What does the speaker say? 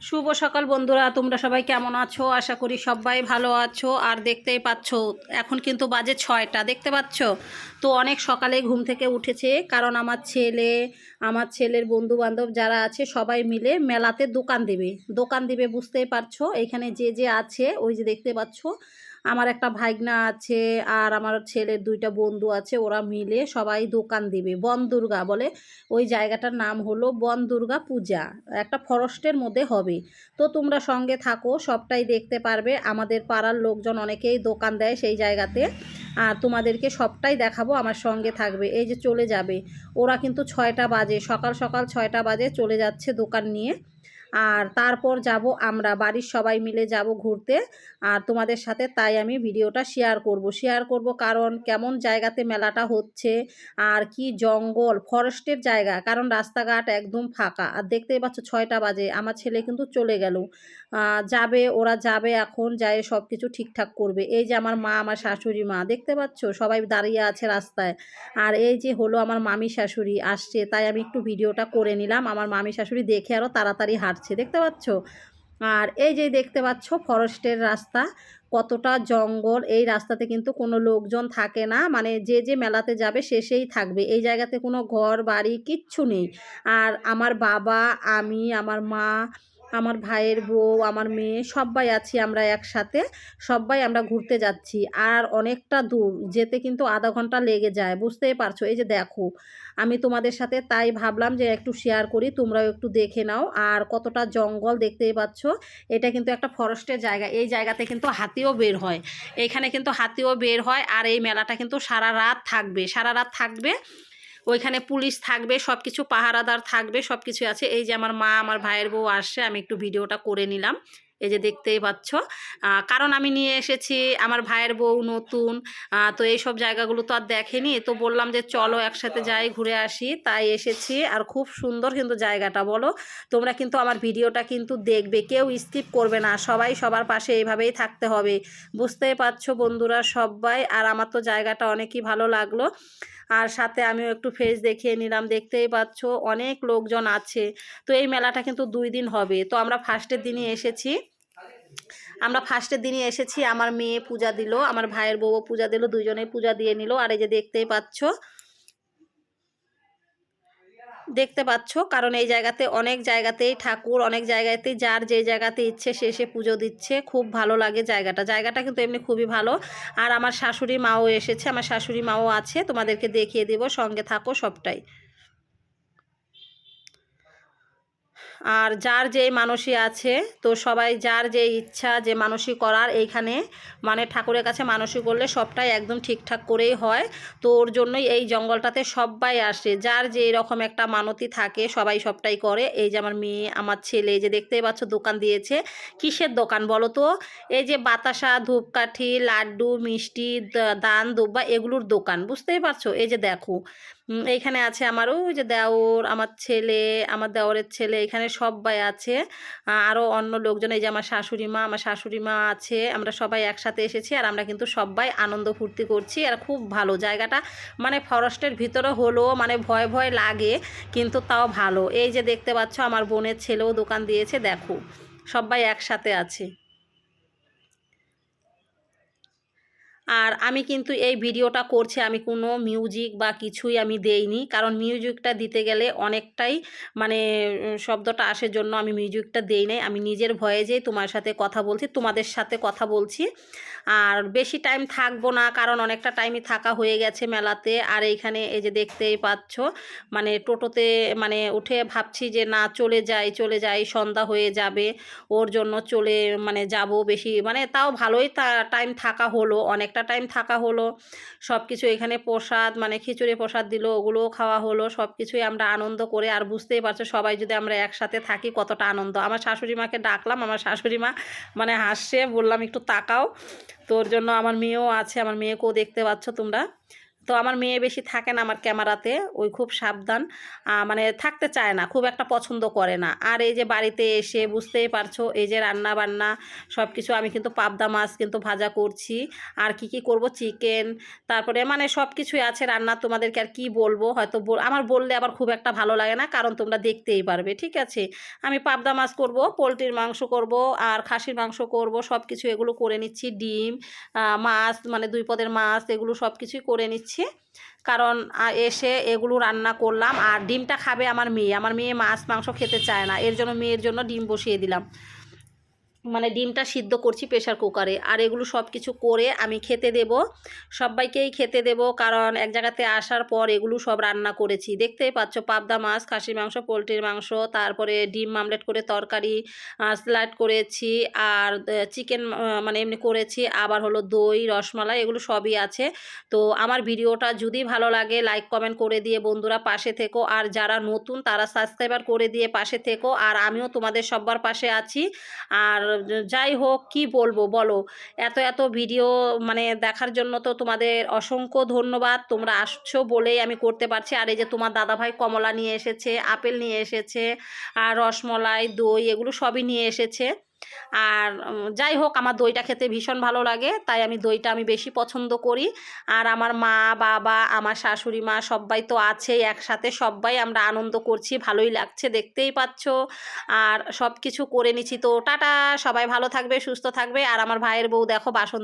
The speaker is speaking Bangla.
শুভ সকাল বন্ধুরা, তোমরা সবাই কেমন আছো? আশা করি সবাই ভালো আছো আর দেখতেই পাচ্ছ, এখন কিন্তু বাজে ছয়টা, দেখতে পাচ্ছ? তো অনেক সকালে ঘুম থেকে উঠেছে, কারণ আমার ছেলে, আমার ছেলের বন্ধু বান্ধব যারা আছে, সবাই মিলে মেলাতে দোকান দেবে। দোকান দিবে, বুঝতেই পারছ? এখানে যে যে আছে, ওই যে দেখতে পাচ্ছ আমার একটা ভাইগনা আছে আর আমার ছেলের দুইটা বন্ধু আছে, ওরা মিলে সবাই দোকান দিবে। বন দুর্গা বলে ওই জায়গাটার নাম হলো বন দুর্গা পূজা। একটা ফরেস্টের মধ্যে হবে। তো তোমরা সঙ্গে থাকো, সবটাই দেখতে পারবে। আমাদের পাড়ার লোকজন অনেকেই দোকান দেয় সেই জায়গাতে। আর তোমাদেরকে সবটাই দেখাবো, আমার সঙ্গে থাকবে। এই যে চলে যাবে। ওরা কিন্তু ছয়টা বাজে, সকাল সকাল ছয়টা বাজে চলে যাচ্ছে দোকান নিয়ে। আর তারপর যাব আমরা, বাড়ির সবাই মিলে যাব ঘুরতে। আর তোমাদের সাথে তাই আমি ভিডিওটা শেয়ার করব। শেয়ার করব কারণ কেমন জায়গাতে মেলাটা হচ্ছে আর কি জঙ্গল, ফরেস্টের জায়গা, কারণ রাস্তাঘাট একদম ফাঁকা। আর দেখতেই পাচ্ছ ছয়টা বাজে, আমার ছেলে কিন্তু চলে গেল। যাবে, ওরা যাবে এখন, যায় সব কিছু ঠিকঠাক করবে। এই যে আমার মা, আমার শাশুড়ি মা, দেখতে পাচ্ছ? সবাই দাঁড়িয়ে আছে রাস্তায়। আর এই যে হলো আমার মামি শাশুড়ি আসছে, তাই আমি একটু ভিডিওটা করে নিলাম। আমার মামি শাশুড়ি দেখে আরও তাড়াতাড়ি হাঁটছে দেখতে পাচ্ছ? আর এই যে দেখতে পাচ্ছ, ফরেস্টের রাস্তা, কতটা জঙ্গল, এই রাস্তাতে কিন্তু কোনো লোকজন থাকে না। মানে যে যে মেলাতে যাবে, সে সেই থাকবে। এই জায়গাতে কোনো ঘর, বাড়ি কিচ্ছু নেই। আর আমার বাবা, আমি, আমার মা আমার ভাইয়ের বউ, আমার মেয়ে সবাই আছি আমরা একসাথে। সবাই আমরা ঘুরতে যাচ্ছি, আর অনেকটা দূর। যেতে কিন্তু আধা ঘণ্টা লেগে যায়, বুঝতেই পারছ? এই যে দেখো, আমি তোমাদের সাথে তাই ভাবলাম যে একটু শেয়ার করি, তোমরাও একটু দেখে নাও। আর কতটা জঙ্গল দেখতেই পাচ্ছ, এটা কিন্তু একটা ফরেস্টের জায়গা। এই জায়গাতে কিন্তু হাতিও বের হয়। এখানে কিন্তু হাতিও বের হয়, আর এই মেলাটা কিন্তু সারা রাত থাকবে। সারা রাত থাকবে ওইখানে পুলিশ থাকবে সব কিছু পাহারাদার থাকবে সব কিছু আছে। এই যে আমার মা, আমার ভাইয়ের বউ আসছে, আমি একটু ভিডিওটা করে নিলাম। এই যে দেখতেই পাচ্ছ। কারণ আমি নিয়ে এসেছি, আমার ভাইয়ের বউ নতুন তো এই সব জায়গাগুলো তো আর দেখেনি। তো বললাম যে চলো একসাথে যাই, ঘুরে আসি। তাই এসেছি। আর খুব সুন্দর কিন্তু জায়গাটা বলো। তোমরা কিন্তু আমার ভিডিওটা কিন্তু দেখবে। কেউ স্কিপ করবে না। সবাই সবার পাশে এইভাবেই থাকতে হবে। বুঝতেই পারছ বন্ধুরা সবাই। আর আমার তো জায়গাটা অনেকই ভালো লাগল। আর সাথে আমিও একটু ফেস দেখিয়ে নিলাম। দেখতেই পাচ্ছ অনেক লোকজন আছে। তো এই মেলাটা কিন্তু দুই দিন হবে। তো আমরা ফার্স্টের দিনই এসেছি। আমরা ফার্স্টের দিনই এসেছি, আমার মেয়ে পূজা দিল, আমার ভাইয়ের বউ পূজা দিল, দুজনেই পূজা দিয়ে নিল। আর এই যে দেখতেই পাচ্ছ, দেখতে পাচ্ছ, কারণ এই জায়গাতে, অনেক জায়গাতেই ঠাকুর, অনেক জায়গাতেই যার যে জায়গাতে ইচ্ছে সে সে পুজো দিচ্ছে। খুব ভালো লাগে জায়গাটা। জায়গাটা কিন্তু এমনি খুবই ভালো। আর আমার শাশুড়ি মাও এসেছে, আমার শাশুড়ি মাও আছে, তোমাদেরকে দেখিয়ে দেব, সঙ্গে থাকো সবটাই। আর যার যে মানসী আছে, তো সবাই যার যে ইচ্ছা, যে মানসী করার এইখানে মানে ঠাকুরের কাছে মানসী করলে সবটাই একদম ঠিকঠাক করেই হয়। তো ওর জন্যই এই জঙ্গলটাতে সবাই আসে। যার যে এরকম একটা মানতি থাকে, সবাই সবটাই করে। এই যে আমার মেয়ে, আমার ছেলে যে দেখতেই পাচ্ছ দোকান দিয়েছে। কিসের দোকান বলো তো? এই যে বাতাসা, ধূপকাঠি, লাড্ডু, মিষ্টি দান, দুব্বা এগুলোর দোকান, বুঝতেই পারছ? এই যে দেখো। এইখানে আছে আমার ওই যে দেওর, আমার ছেলে, আমার দেওরের ছেলে, এখানে সবাই আছে। আরও অন্য লোকজন, এই যে আমার শাশুড়ি মা, আমার শাশুড়ি মা আছে, আমরা সবাই একসাথে এসেছি আর আমরা কিন্তু সবাই আনন্দ ফুর্তি করছি আর খুব ভালো জায়গাটা। মানে ফরেস্টের ভিতরে হলেও মানে ভয় ভয় লাগে, কিন্তু তাও ভালো। এই যে দেখতে পাচ্ছ, আমার বোনের ছেলেও দোকান দিয়েছে, দেখো। সবাই একসাথে আছে। আর আমি কিন্তু এই ভিডিওটা করছি, আমি কোনো মিউজিক বা কিছুই আমি দেইনি। কারণ মিউজিকটা দিতে গেলে অনেকটাই মানে শব্দটা আসার জন্য আমি মিউজিকটা দেই নাই। আমি নিজের ভয়েজেই তোমার সাথে কথা বলছি, তোমাদের সাথে কথা বলছি। আর বেশি টাইম থাকব না, কারণ অনেকটা টাইমই থাকা হয়ে গেছে মেলাতে। আর এইখানে এই যে দেখতেই পাচ্ছ মানে টোটোতে মানে উঠে ভাবছি যে না, চলে যাই চলে যাই, সন্ধ্যা হয়ে যাবে। ওর জন্য চলে মানে যাব বেশি মানে তাও ভালোই টাইম থাকা হলো অনেকটা টাইম থাকা হলো সব কিছু এখানে প্রসাদ মানে খিচুড়ি প্রসাদ দিল, ওগুলোও খাওয়া হলো সব কিছুই আমরা আনন্দ করে, আর বুঝতেই পারছ সবাই যদি আমরা একসাথে থাকি কতটা আনন্দ। আমার শাশুড়ি মাকে ডাকলাম, আমার শাশুড়ি মা মানে হাসছে, বললাম একটু তাকাও, তোর জন্য আমার মেয়েও আছে, আমার মেয়েকেও দেখতে পাচ্ছ তোমরা। তো আমার মেয়ে বেশি থাকে না আমার ক্যামেরাতে ওই খুব সাবধান। মানে থাকতে চায় না, খুব একটা পছন্দ করে না। আর এই যে বাড়িতে এসে বুঝতেই পারছ, এই যে রান্না বান্না সব কিছু আমি কিন্তু পাবদা মাছ কিন্তু ভাজা করছি। আর কি কি করব? চিকেন, তারপরে মানে সব কিছুই আছে রান্না, তোমাদেরকে আর কি বলব? হয়তো আমার বললে আবার খুব একটা ভালো লাগে না, কারণ তোমরা দেখতেই পারবে, ঠিক আছে? আমি পাবদা মাছ করব, পোলট্রির মাংস করব, আর খাসির মাংস করব সব কিছু এগুলো করে নিচ্ছি, ডিম মাছ মানে দুই পদের মাছ, এগুলো সব কিছুই করে নিচ্ছি। কারণ এসে এগুলো রান্না করলাম। আর ডিমটা খাবে আমার মেয়ে। আমার মেয়ে মাছ, মাংস খেতে চায় না। এর জন্য, মেয়ের জন্য ডিম বসিয়ে দিলাম। মানে ডিমটা সিদ্ধ করছি প্রেশার কুকারে আর এগুলো সব কিছু করে আমি খেতে দেব। সবাইকেই খেতে দেব কারণ এক জায়গাতে আসার পর এগুলো সব রান্না করেছি। দেখতেই পাচ্ছ, পাবদা মাছ, খাসির মাংস, পোলট্রির মাংস, তারপরে ডিম মামলেট করে তরকারি স্যালাড করেছি, আর চিকেন মানে এমনি করেছি। আবার হলো দই, রসমালাই, এগুলো সবই আছে। তো আমার ভিডিওটা যদি ভালো লাগে লাইক কমেন্ট করে দিয়ে বন্ধুরা পাশে থেকো। আর যারা নতুন, তারা সাবস্ক্রাইবার করে দিয়ে পাশে থেকো। আর আমিও তোমাদের সবার পাশে আছি। আর যাই হোক, কি বলব বলো। এত এত ভিডিও মানে দেখার জন্য তো তোমাদের অসংখ্য ধন্যবাদ। তোমরা আসছো বলেই আমি করতে পারছি। আর এই যে তোমার দাদাভাই কমলা নিয়ে এসেছে, আপেল নিয়ে এসেছে, আর রসমলাই, দই, এগুলো সবই নিয়ে এসেছে। আর যাই হোক আমার দইটা খেতে ভীষণ ভালো লাগে, তাই আমি দইটা আমি বেশি পছন্দ করি। আর আমার মা, বাবা, আমার শাশুড়ি মা সবাই তো আছেই একসাথে, সবাই আমরা আনন্দ করছি, ভালোই লাগছে, দেখতেই পাচ্ছ। আর সব কিছু করে নিচ্ছি তো, টাটা, সবাই ভালো থাকবে, সুস্থ থাকবে। আর আমার ভাইয়ের বউ দেখো, বাসন